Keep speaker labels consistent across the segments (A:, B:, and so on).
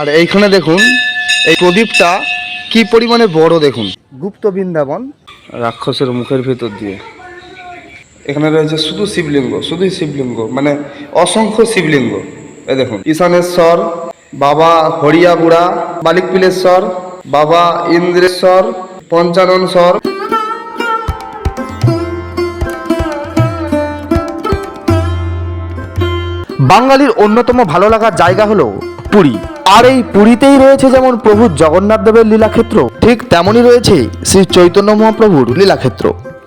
A: আর এইখানে দেখুন এই প্রদীপটা কি পরিমাণে বড় দেখুন। গুপ্ত বৃন্দাবন। রাক্ষসের মুখের ভেতর দিয়ে। এখানে রয়েছে শুধু শিবলিঙ্গ শুধুই শিবলিঙ্গ মানে অসংখ্য শিবলিঙ্গ। এই দেখুন ঈশানেশ্বর বাবা হরিয়াগুড়া বালিকপিলেশ্বর বাবা ইন্দ্রেশ্বর পঞ্চাননশ্বর। বাঙালির অন্যতম ভালো লাগার জায়গা হলো পুরী। আর এই পুরীতেই রয়েছে যেমন প্রভু জগন্নাথ দেবের লীলাক্ষেত্র, ঠিক তেমনই রয়েছে শ্রী চৈতন্য মহাপ্রভুর লীলাক্ষেত্র।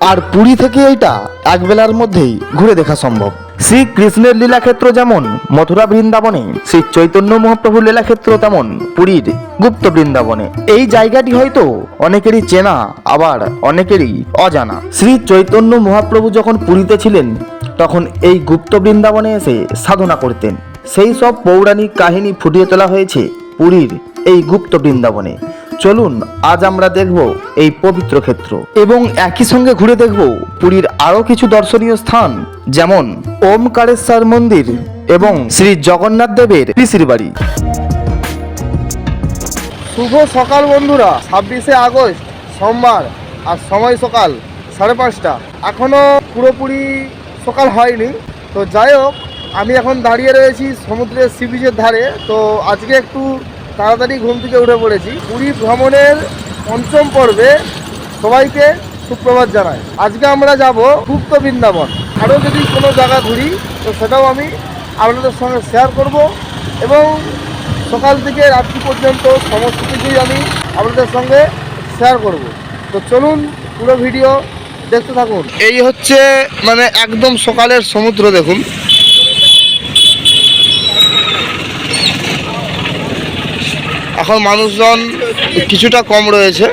A: আর পুরী থেকে এইটা এক বেলার মধ্যেই ঘুরে দেখা সম্ভব। শ্রী কৃষ্ণের লীলাক্ষেত্র যেমন মথুরা বৃন্দাবনে, শ্রী চৈতন্য মহাপ্রভুর লীলাক্ষেত্র তেমন পুরীর গুপ্ত বৃন্দাবনে। এই জায়গাটি হয়তো অনেকেরই চেনা, আবার অনেকেরই অজানা। শ্রী চৈতন্য মহাপ্রভু যখন পুরীতে ছিলেন, তখন এই গুপ্ত বৃন্দাবনে এসে সাধনা করতেন। সেই সব পৌরাণিক কাহিনী ফুটিয়ে তোলা হয়েছে পুরীর এই গুপ্ত বৃন্দাবনে। চলুন, আজ আমরা দেখব এই পবিত্র ক্ষেত্র। এবং একই সঙ্গে ঘুরে দেখব পুরীর আরও কিছু দর্শনীয় স্থান, যেমন ওমকারেশ্বর মন্দির এবং শ্রী জগন্নাথ দেবের পিসির বাড়ি। শুভ সকাল বন্ধুরা, ছাব্বিশে আগস্ট, সোমবার, আর সময় সকাল সাড়ে পাঁচটা। এখনও পুরোপুরি সকাল হয়নি, তো যাই হোক আমি এখন দাঁড়িয়ে রয়েছি সমুদ্রের সি বিচের ধারে, তো আজকে একটু তাড়াতাড়ি ঘুম থেকে উঠে পড়েছি। পুরী ভ্রমণের পঞ্চম পর্বে সবাইকে সুপ্রভাত জানাই। আজকে আমরা যাব গুপ্ত বৃন্দাবন। আরও যদি কোনো জায়গা ঘুরি, তো সেটাও আমি আপনাদের সঙ্গে শেয়ার করব এবং সকাল থেকে রাত্রি পর্যন্ত সমস্ত কিছুই আমি আপনাদের সঙ্গে শেয়ার করব। তো চলুন পুরো ভিডিও দেখতে থাকুন। এই হচ্ছে মানে একদম সকালের সমুদ্র দেখুন। এখন মানুষজন কিছুটা কম রয়েছে।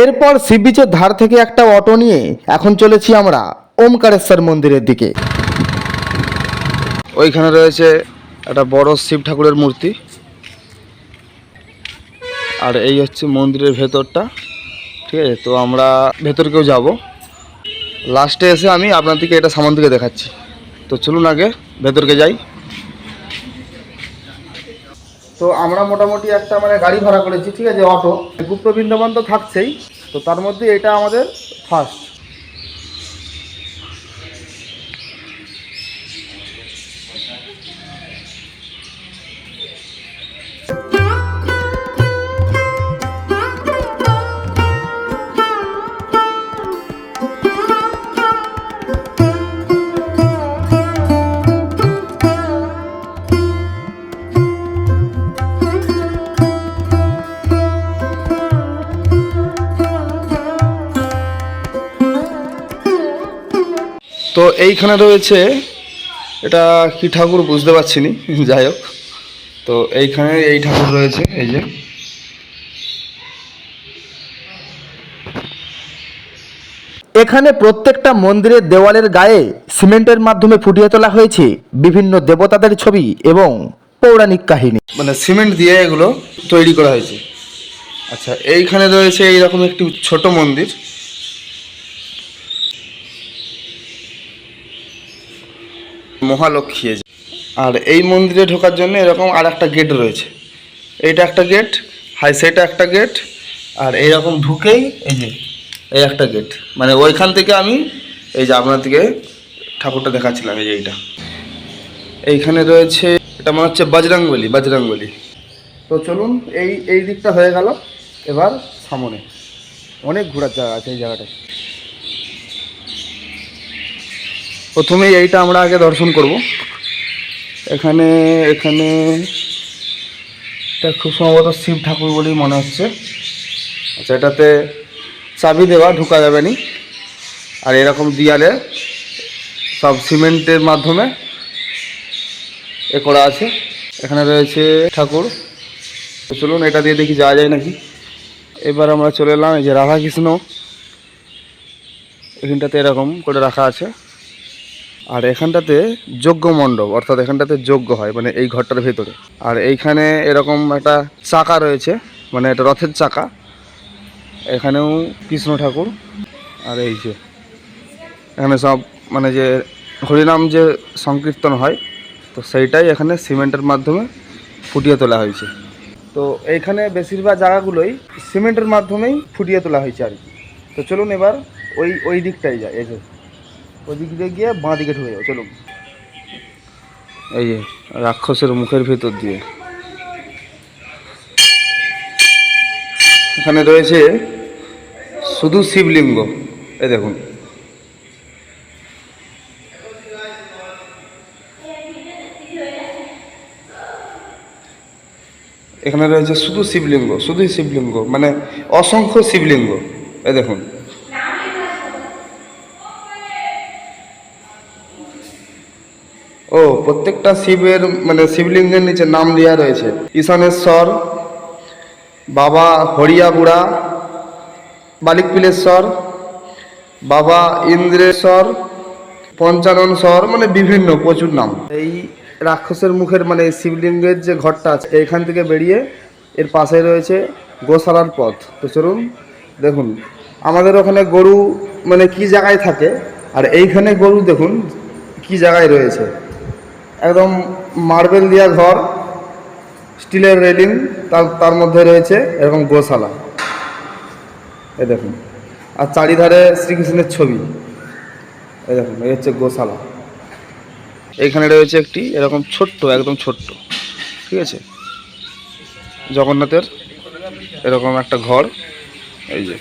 A: এরপর সি বিচের ধার থেকে একটা অটো নিয়ে এখন চলেছি আমরা ওমকারেশ্বর মন্দিরের দিকে। ওইখানে রয়েছে একটা বড় শিব ঠাকুরের মূর্তি। আর এই হচ্ছে মন্দিরের ভেতরটা। ঠিক আছে তো আমরা ভেতরকেও যাব। লাস্টে এসে আমি আপনাদেরকে এটা সামান থেকে দেখাচ্ছি। তো চলুন আগে, ভেতরকে যাই। তো আমরা মোটামুটি একটা মানে গাড়ি ভাড়া করেছি, ঠিক আছে, অটো। গুপ্ত বৃন্দাবন তো থাকছেই, তো তার মধ্যে এটা আমাদের ফার্স্ট তো এইখানে রয়েছে এটা কি ঠাকুর বুঝতে পারছি নি যাই হোক। তো এইখানে এই ঠাকুর রয়েছে এই যে। এখানে প্রত্যেকটা মন্দিরের দেওয়ালের গায়ে সিমেন্টের মাধ্যমে ফুটিয়ে তোলা হয়েছে বিভিন্ন দেবতাদের ছবি এবং পৌরাণিক কাহিনী। মানে সিমেন্ট দিয়ে এগুলো তৈরি করা হয়েছে। আচ্ছা এইখানে রয়েছে এইরকম একটি ছোট মন্দির। মহালক্ষ্মী আর এই মন্দিরে ঢোকার জন্য এরকম আর একটা গেট রয়েছে। এইটা একটা গেট হাই সেটা একটা গেট আর এইরকম ঢুকেই এই যে, এই একটা গেট মানে ওইখান থেকে আমি এই যে আপনার দিকে ঠাকুরটা দেখাচ্ছিলাম, এই যে এইটা। এইখানে রয়েছে, এটা মনে হচ্ছে বজরংবলী বজরংবলী। তো চলুন, এই এই দিকটা হয়ে গেল। এবার সামনে অনেক ঘোরার জায়গা আছে এই জায়গাটায়। প্রথমেই এইটা আমরা আগে দর্শন করব। এখানে এখানে, এটা খুব সম্ভবত শিব ঠাকুর বলেই মনে হচ্ছে। আচ্ছা এটাতে চাবি দেওয়া, ঢোকা যাবে নি। আর এরকম দিয়ালে সব সিমেন্টের মাধ্যমে এ করা আছে। এখানে রয়েছে ঠাকুর। চলুন, এটা দিয়ে দেখি যাওয়া যায় নাকি। এবার আমরা চলে এলাম, এই যে রাধাকৃষ্ণ। এখানটাতে এরকম করে রাখা আছে। আর এখানটাতে যজ্ঞ মণ্ডপ, অর্থাৎ এখানটাতে যজ্ঞ হয় মানে এই ঘরটার ভেতরে। আর এইখানে এরকম একটা চাকা রয়েছে মানে এটা রথের চাকা। এখানেও কৃষ্ণ ঠাকুর, আর এই যে, এখানে সব মানে যে হরিনাম যে সংকীর্তন হয়, তো সেইটাই এখানে সিমেন্টের মাধ্যমে ফুটিয়ে তোলা হয়েছে। তো এইখানে বেশিরভাগ জায়গাগুলোই সিমেন্টের মাধ্যমেই ফুটিয়ে তোলা হয়েছে আর কি। তো চলুন এবার ওই ওই দিকটাই যায় এই যে। ওই দিক দিয়ে গিয়ে বাঁ দিকে ঢুকে যাও, চলুন। এই যে, রাক্ষসের মুখের ভেতর দিয়ে। এখানে রয়েছে শুধু শিবলিঙ্গ, এই দেখুন। এখানে রয়েছে শুধু শিবলিঙ্গ, শুধুই শিবলিঙ্গ মানে অসংখ্য শিবলিঙ্গ এ দেখুন। ও, প্রত্যেকটা শিবের মানে শিবলিঙ্গের নিচে নাম দেওয়া রয়েছে। ঈশানেশ্বর, বাবা হরিয়া বুড়া, বালিকপিলেশ্বর, বাবা ইন্দ্রেশ্বর পঞ্চানন স্বর মানে বিভিন্ন, প্রচুর নাম। এই রাক্ষসের মুখের মানে শিবলিঙ্গের যে ঘরটা আছে, এইখান থেকে বেরিয়ে এর পাশে রয়েছে গোশালার পথ। তো চলুন, দেখুন, আমাদের ওখানে গরু মানে কি জায়গায় থাকে, আর এইখানে গরু দেখুন, কি জায়গায় রয়েছে। একদম মার্বেল দেওয়া ঘর, স্টিলের রেলিং তার তার মধ্যে রয়েছে এরকম গোশালা। এ দেখুন। আর চারিধারে শ্রীকৃষ্ণের ছবি। এই দেখুন, এই হচ্ছে গোশালা। এখানে রয়েছে একটি এরকম ছোট্ট, একদম ছোট্ট, ঠিক আছে? জগন্নাথের এরকম একটা ঘর, এই যে।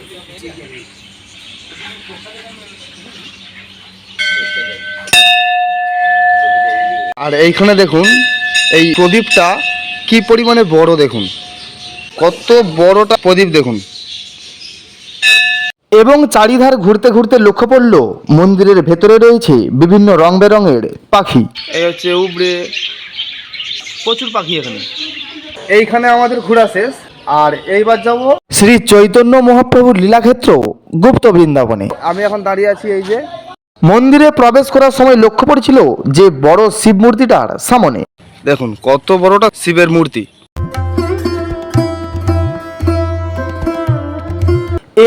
A: আর এইখানে দেখুন এই প্রদীপটা কি পরিমাণে বড় দেখুন। কত বড়টা প্রদীপ দেখুন।
B: এবং চারিধার ঘুরতে ঘুরতে লক্ষ্য পড়ল মন্দিরের ভেতরে রয়েছে বিভিন্ন রং বেরঙের পাখি।
A: এই হচ্ছে উবড়ে। প্রচুর পাখি এখানে। এইখানে আমাদের ঘোরা শেষ। আর এইবার যাব
B: শ্রী চৈতন্য মহাপ্রভুর লীলাক্ষেত্র গুপ্ত বৃন্দাবনে।
A: আমি এখন দাঁড়িয়ে আছি এই যে
B: মন্দিরে প্রবেশ করার সময় লক্ষ্য পড়েছিল যে বড় শিব মূর্তিটার সামনে।
A: দেখুন কত বড়টা শিবের মূর্তি।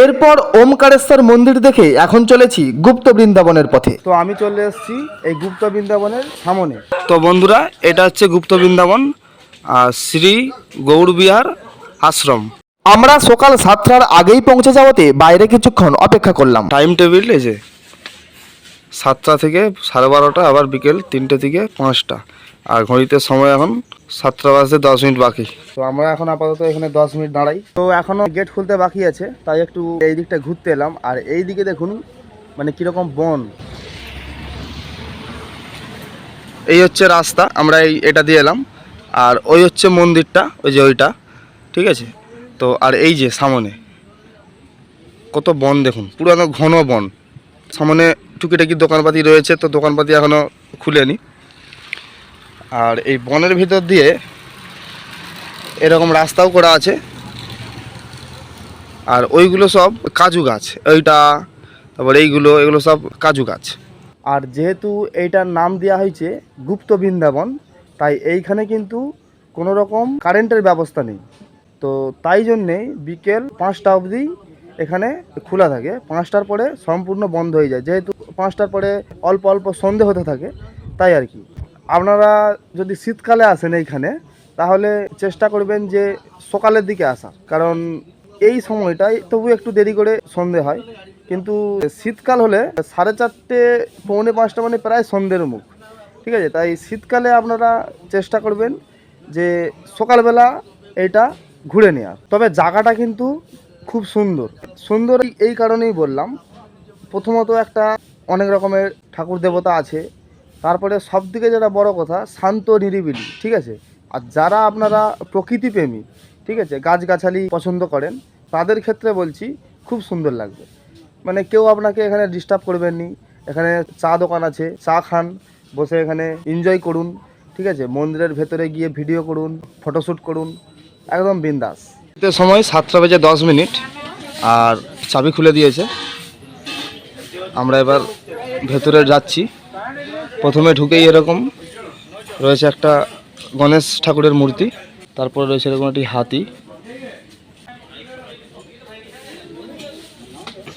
B: এরপর ওমকারেশ্বর মন্দির দেখে এখন চলেছি গুপ্ত বৃন্দাবনের পথে।
A: তো আমি চলে এসেছি এই গুপ্ত বৃন্দাবনের সামনে। তো বন্ধুরা এটা হচ্ছে গুপ্ত বৃন্দাবন আর শ্রী গৌড়বিহার আশ্রম।
B: আমরা সকাল সাতটার আগেই পৌঁছে যাওয়াতে বাইরে কিছুক্ষণ অপেক্ষা করলাম।
A: টাইম টেবিল এই যে। সাতটা থেকে সাড়ে বারোটা, আবার বিকেল তিনটে থেকে পাঁচটা। আর ঘড়িতে সময় এখন সাতটা বাজতে দশ মিনিট বাকি। তো আমরা এখন আপাতত এখানে দশ মিনিট দাঁড়াই। তো এখনও গেট খুলতে বাকি আছে, তাই একটু এই দিকটা ঘুরতে এলাম। আর এই দিকে দেখুন মানে কীরকম বন। এই হচ্ছে রাস্তা, আমরা এই এটা দিয়ে এলাম। আর ওই হচ্ছে মন্দিরটা, ওই যে ওইটা, ঠিক আছে? তো আর এই যে সামনে, কত বন দেখুন, পুরো ঘন বন। সামনে টুকিটাকি দোকানপাতি রয়েছে, তো দোকানপাতি এখনও খুলেনি। আর এই বনের ভিতর দিয়ে এরকম রাস্তাও করা আছে। আর ওইগুলো সব কাজু গাছ ওইটা তারপর এইগুলো, এগুলো সব কাজু গাছ। আর যেহেতু এইটার নাম দেওয়া হয়েছে গুপ্ত বৃন্দাবন, তাই এইখানে কিন্তু কোনো রকম কারেন্টের ব্যবস্থা নেই। তো তাই জন্যে বিকেল পাঁচটা অবধি এখানে খোলা থাকে। পাঁচটার পরে সম্পূর্ণ বন্ধ হয়ে যায়। যেহেতু পাঁচটার পরে অল্প অল্প সন্ধে হতে থাকে, তাই আর কি। আপনারা যদি শীতকালে আসেন এইখানে, তাহলে চেষ্টা করবেন যে সকালের দিকে আসা। কারণ এই সময়টাই তবু একটু দেরি করে সন্ধে হয়। কিন্তু শীতকাল হলে সাড়ে চারটে, পৌনে পাঁচটা মানে প্রায় সন্ধ্যের মুখ। ঠিক আছে? তাই শীতকালে আপনারা চেষ্টা করবেন যে সকালবেলা এটা ঘুরে নেওয়ার তবে জায়গাটা কিন্তু খুব সুন্দর। সুন্দর এই কারণেই বললাম। প্রথমত একটা অনেক রকমের ঠাকুর দেবতা আছে। তারপরে সব থেকে যেটা বড় কথা, শান্ত নিরিবিলি, ঠিক আছে? আর যারা আপনারা প্রকৃতিপ্রেমী ঠিক আছে, গাছগাছালি পছন্দ করেন, তাদের ক্ষেত্রে বলছি খুব সুন্দর লাগবে। মানে কেউ আপনাকে এখানে ডিস্টার্ব করবেন নি, এখানে চা দোকান আছে, চা খান, বসে এখানে এনজয় করুন, ঠিক আছে? মন্দিরের ভেতরে গিয়ে ভিডিও করুন ফটোশ্যুট করুন, একদম বিন্দাস। সময় সাতটা বেজে দশ মিনিট, আর চাবি খুলে দিয়েছে। আমরা এবার ভেতরে যাচ্ছি। প্রথমে ঢুকেই এরকম রয়েছে একটা গণেশ ঠাকুরের মূর্তি, তারপরে রয়েছে এরকম একটি হাতি।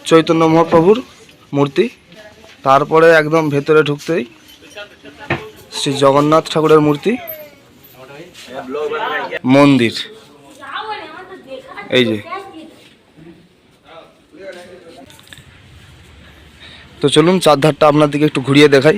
A: চৈতন্য মহাপ্রভুর মূর্তি, তারপরে একদম ভেতরে ঢুকতেই শ্রী জগন্নাথ ঠাকুরের মূর্তি। মন্দির। এই যে তো চলুন চারধারটা আপনার দিকে একটু ঘুরিয়ে দেখাই।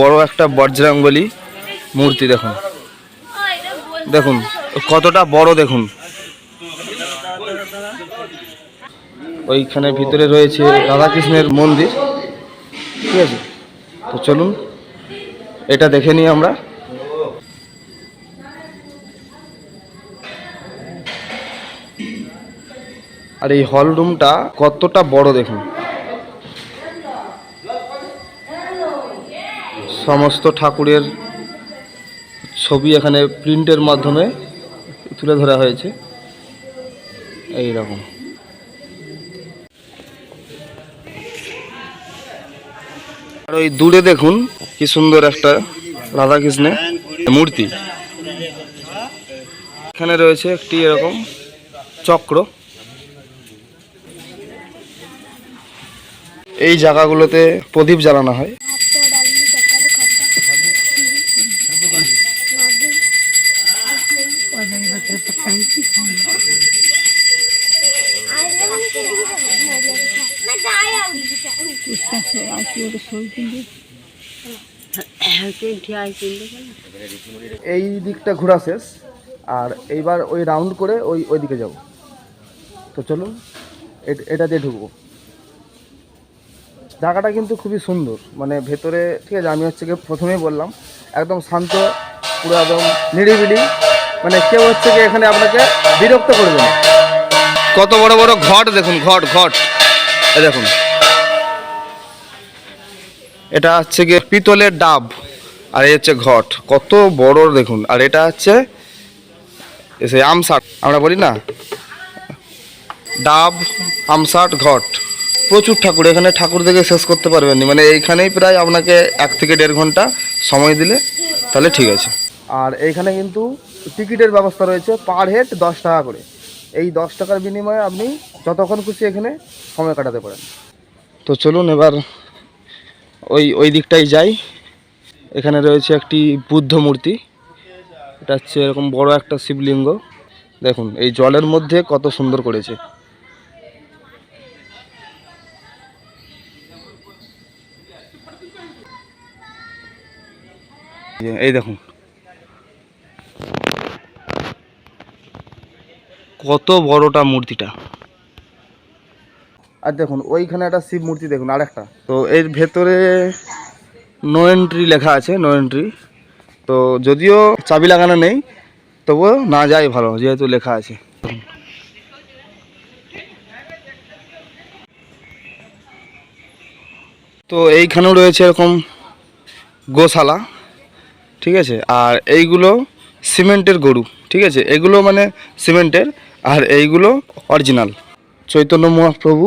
A: বড় একটা বজ্রাঙ্গলি মূর্তি, দেখুন। দেখুন, কতটা বড়, দেখুন। ওইখানে ভিতরে রয়েছে রাধাকৃষ্ণের মন্দির, ঠিক আছে? তো চলুন, এটা দেখে নিই আমরা। আর এই হল রুমটা কতটা বড়, দেখুন। সমস্ত ঠাকুরের ছবি এখানে প্রিন্টের মাধ্যমে তুলে ধরা হয়েছে। এই রকম আর ওই দূরে দেখুন, কি সুন্দর একটা রাধাকৃষ্ণের মূর্তি। এখানে রয়েছে একটি এরকম চক্র। এই জায়গাগুলোতে প্রদীপ জ্বালানো হয়। এই দিকটা ঘোরা শেষ। আর এইবার ওই রাউন্ড করে ওই ওই দিকে যাব। তো চলুন এট- দিয়ে ঢুকবো। জায়গাটা কিন্তু খুবই সুন্দর। মানে ভেতরে, ঠিক আছে, আমি হচ্ছে প্রথমেই বললাম, একদম শান্ত, পুরো একদম নিরিবিলি। মানে কেউ হচ্ছে গিয়ে এখানে আপনাকে বিরক্ত করবে না। কত বড় বড় ঘট দেখুন, ঘট ঘট। দেখুন। এটা হচ্ছে গিয়ে পিতলের ডাব, আর এই হচ্ছে ঘট। কত বড় দেখুন, আর এটা হচ্ছে আমসাট, আমরা বলি না? ডাব, আমসাট, ঘট। প্রচুর ঠাকুর, এখানে ঠাকুর দেখে শেষ করতে পারবেন না। মানে এইখানেই প্রায় আপনাকে এক থেকে দেড় ঘণ্টা সময় দিলে তাহলে ঠিক আছে। আর এইখানে কিন্তু টিকিটের ব্যবস্থা রয়েছে পার হেড দশ টাকা করে। এই দশ টাকার বিনিময়ে আপনি যতক্ষণ খুশি এখানে সময় কাটাতে পারেন। তো চলুন এবার ওই ওই দিকটাই যাই। এখানে রয়েছে একটি বুদ্ধ মূর্তি। এটা হচ্ছে এরকম বড় একটা শিবলিঙ্গ। দেখুন, এই জলের মধ্যে কত সুন্দর করেছে। এই- দেখুন। কত বড়টা মূর্তিটা। আর দেখুন, ওইখানে একটা শিব মূর্তি দেখুন, আরেকটা। তো এর ভেতরে নো এন্ট্রি লেখা আছে নো এন্ট্রি তো যদিও চাবি লাগানো নেই, তবুও না যাই ভালো, যেহেতু লেখা আছে। তো এইখানেও রয়েছে এরকম গোশালা, ঠিক আছে? আর এইগুলো সিমেন্টের গরু, ঠিক আছে? এগুলো মানে সিমেন্টের, আর এইগুলো অরিজিনাল চৈতন্য মহাপ্রভু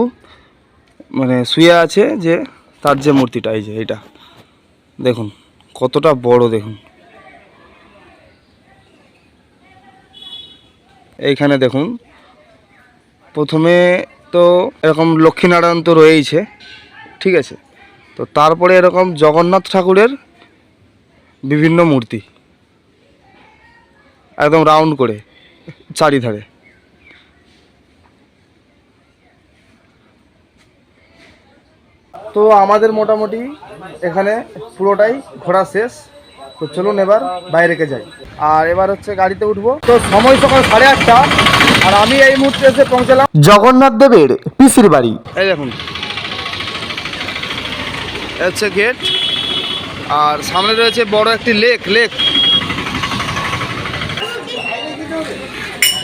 A: মানে শুয়ে আছে যে, তার যে মূর্তিটা, এই যে এটা। দেখুন, কতটা বড় দেখুন। এইখানে দেখুন, প্রথমে তো এরকম লক্ষ্মীনারায়ণ তো রয়েইছে, ঠিক আছে? তো তারপরে এরকম জগন্নাথ ঠাকুরের বিভিন্ন মূর্তি, একদম রাউন্ড করে, চারিধারে। তো আমাদের মোটামুটি এখানে পুরোটাই ঘোরা শেষ। তো চলুন এবার বাইরেকে যাই। আর এবার হচ্ছে গাড়িতে উঠবো। তো সময় সকাল সাড়ে আটটা। আর আমি এই মুহূর্তে এসে পৌঁছালাম
B: জগন্নাথ দেবের পিসির বাড়ি।
A: এই দেখুন। হচ্ছে গেট। আর সামনে রয়েছে বড় একটি লেক লেক।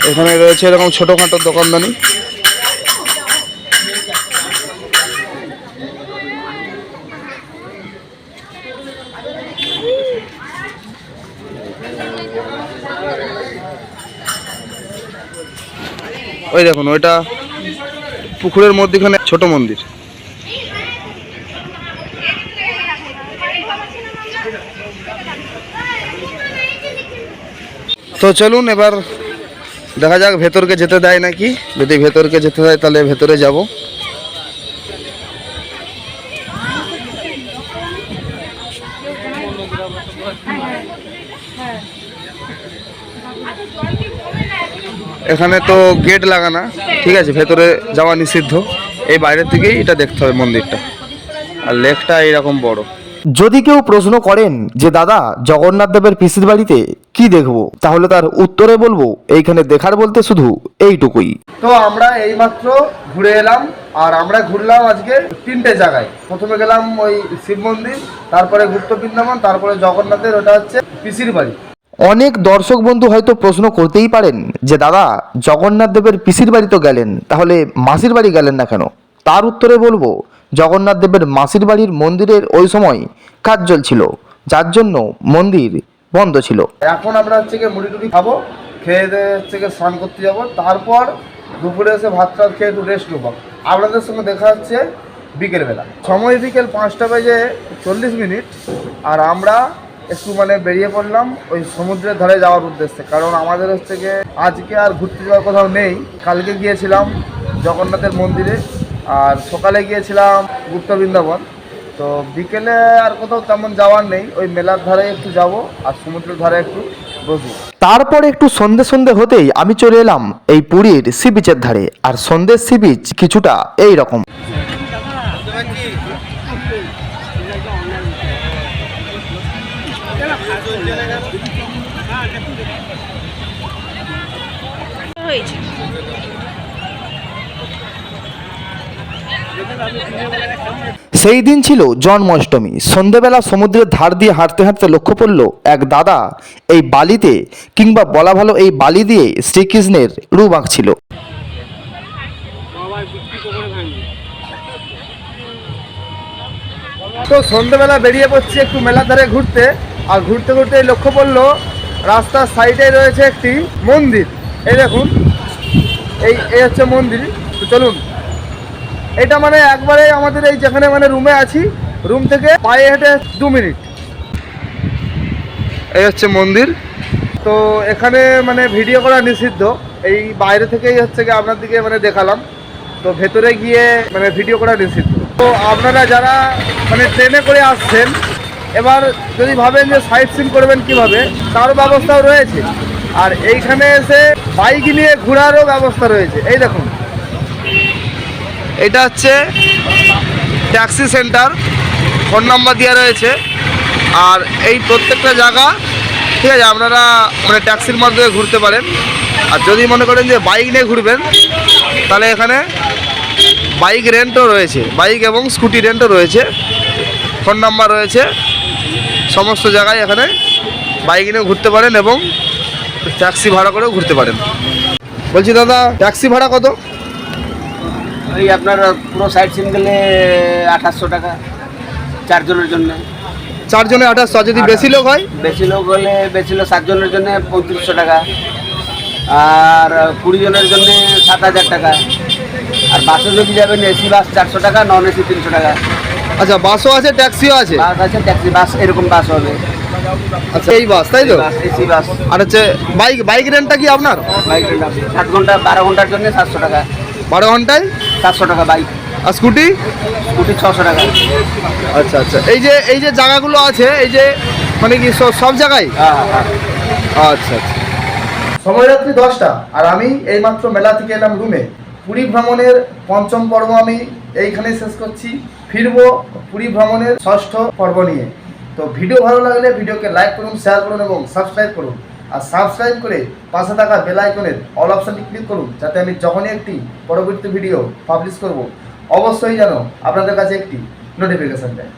A: এখানে রয়েছে এরকম ছোটোখাটো দোকানদানি। ওই দেখুন, ওইটা পুকুরের মধ্যেখানে ছোট মন্দির। তো চলুন, এবার দেখা যাক ভেতরকে যেতে দেয় নাকি। যদি ভেতরকে যেতে দেয়, তাহলে ভেতরে যাব। এখানে তো গেট লাগানা ঠিক আছে ভেতরে যাওয়া নিষিদ্ধ। এই বাইরের থেকেই এটা দেখতে হবে মন্দিরটা। আর লেকটা এইরকম বড়।
B: যদি কেউ প্রশ্ন করেন যে দাদা জগন্নাথ দেবের পিসির বাড়িতে কি দেখব? তাহলে তার উত্তরে বলব এইখানে দেখার বলতে শুধু এইটুকুই।
A: তো আমরা এইমাত্র ঘুরে এলাম আর আমরা ঘুরলাম আজকে তিনটে জায়গায়। প্রথমে গেলাম ওই শিব মন্দির তারপরে গুপ্ত বৃন্দাবন তারপরে জগন্নাথের ওটা হচ্ছে পিসির বাড়ি।
B: অনেক দর্শক বন্ধু হয়তো প্রশ্ন করতেই পারেন যে, দাদা, জগন্নাথ দেবের পিসির বাড়ি তো গেলেন, তাহলে মাসির বাড়ি গেলেন না কেন? তার উত্তরে বলব, জগন্নাথ দেবের মাসির বাড়ির মন্দিরের ওই সময় কাজ চলছিল যার জন্য মন্দির বন্ধ ছিল।
A: এখন আমরা হচ্ছে গিয়ে মুড়ি টুড়ি খাব, খেয়ে হচ্ছে গিয়ে স্নান করতে যাব, তারপর দুপুরে এসে ভাত টাত খেয়ে একটু রেস্ট নেব। আপনাদের সঙ্গে দেখা হচ্ছে বিকেলবেলা। সময় বিকেল পাঁচটা বাজে চল্লিশ মিনিট, আর আমরা একটু মানে বেরিয়ে পড়লাম ওই সমুদ্রের ধারে যাওয়ার উদ্দেশ্যে। কারণ আমাদের হচ্ছে গিয়ে আজকে আর ঘুরতে যাওয়ার কোথাও নেই। কালকে গিয়েছিলাম জগন্নাথের মন্দিরে আর সকালে গিয়েছিলাম গুপ্ত বৃন্দাবন। তো বিকেলে আর কোথাও তেমন যাওয়ার নেই। ওই মেলার ধারে একটু যাব আর সমুদ্রের ধারে একটু বসবো।
B: তারপর একটু সন্ধে সন্ধে হতেই আমি চলে এলাম এই পুরীর সি বিচের ধারে। আর সন্ধ্যের সি বিচ কিছুটা এই রকম
C: হয়েছে।
B: সেই দিন ছিল জন্মাষ্টমী। সন্ধেবেলা সমুদ্রের ধার দিয়ে হাঁটতে হাঁটতে লক্ষ্য পড়ল এক দাদা এই বালিতে কিংবা বলা ভালো এই বালি দিয়ে শ্রীকৃষ্ণের রূপ আঁকছিল।
A: তো সন্ধ্যেবেলা বেরিয়ে পড়ছি একটু মেলার ধারে ঘুরতে। আর ঘুরতে ঘুরতে লক্ষ্য পড়ল রাস্তার সাইডে রয়েছে একটি মন্দির। এই দেখুন, এই এই হচ্ছে মন্দির। তো চলুন, এটা মানে একবারে আমাদের এই যেখানে মানে রুমে আছি, রুম থেকে পায়ে হেঁটে দু মিনিট। এই হচ্ছে মন্দির। তো এখানে মানে ভিডিও করা নিষিদ্ধ। এই বাইরে থেকেই হচ্ছে গিয়ে আপনার দিকে মানে দেখালাম। তো ভেতরে গিয়ে মানে ভিডিও করা নিষিদ্ধ। তো আপনারা যারা মানে ট্রেনে করে আসছেন, এবার যদি ভাবেন যে সাইট সিন করবেন কীভাবে, তার ব্যবস্থাও রয়েছে। আর এইখানে এসে বাইক নিয়ে ঘোরারও ব্যবস্থা রয়েছে। এই দেখুন। এটা হচ্ছে ট্যাক্সি সেন্টার। ফোন নাম্বার দেওয়া রয়েছে। আর এই প্রত্যেকটা জায়গা, ঠিক আছে, আপনারা মানে ট্যাক্সির মাধ্যমে ঘুরতে পারেন। আর যদি মনে করেন যে বাইক নিয়ে ঘুরবেন, তাহলে এখানে বাইক রেন্টও রয়েছে। বাইক এবং স্কুটি রেন্টও রয়েছে। ফোন নাম্বার রয়েছে। সমস্ত জায়গায় এখানে বাইক নিয়ে ঘুরতে পারেন এবং ট্যাক্সি ভাড়া করেও ঘুরতে পারেন। বলছি দাদা ট্যাক্সি ভাড়া কত?
D: ওই আপনার পুরো সাইড সিন গেলে আঠাশশো টাকা চারজনের জন্য।
A: চারজনে আঠাশশো আর যদি বেশি লোক হয়?
D: বেশি লোক হলে বেশি লোক সাতজনের জন্য পঁয়ত্রিশশো টাকা। আর কুড়ি জনের জন্য সাত হাজার টাকা। আর বাসে যদি যাবেন এসি বাস চারশো টাকা নন এসি তিনশো টাকা।
A: আচ্ছা বাসও আছে ট্যাক্সিও আছে?
D: বাস আছে ট্যাক্সি বাস এরকম বাস হবে।
A: আচ্ছা এই বাস তাই তো? আর হচ্ছে বাইক বাইক রেন্টটা কি আপনার?
D: বাইক রেন্ট সাত ঘণ্টা বারো ঘণ্টার জন্য সাতশো টাকা।
A: বারো ঘন্টায়?
D: সাতশো টাকা বাইক।
A: আর স্কুটি?
D: স্কুটি ছশো টাকা।
A: আচ্ছা আচ্ছা। এই যে এই যে জায়গাগুলো আছে এই যে মানে কি সব জায়গায়?
D: হ্যাঁ হ্যাঁ
A: আচ্ছা আচ্ছা। সময় রাত্রি দশটা আর আমি এইমাত্র মেলা থেকে এলাম রুমে। পুরী ভ্রমণের পঞ্চম পর্ব আমি এইখানেই শেষ করছি। ফিরবো পুরী ভ্রমণের ষষ্ঠ পর্ব নিয়ে। তো ভিডিও ভালো লাগলে ভিডিওকে লাইক করুন শেয়ার করুন এবং সাবস্ক্রাইব করুন। আর সাবস্ক্রাইব করে পাশে থাকা বেল আইকনের অল অপশানটি ক্লিক করুন, যাতে আমি যখনই একটি পরবর্তী ভিডিও পাবলিশ করব, অবশ্যই যেন আপনাদের কাছে একটি নোটিফিকেশান দেয়।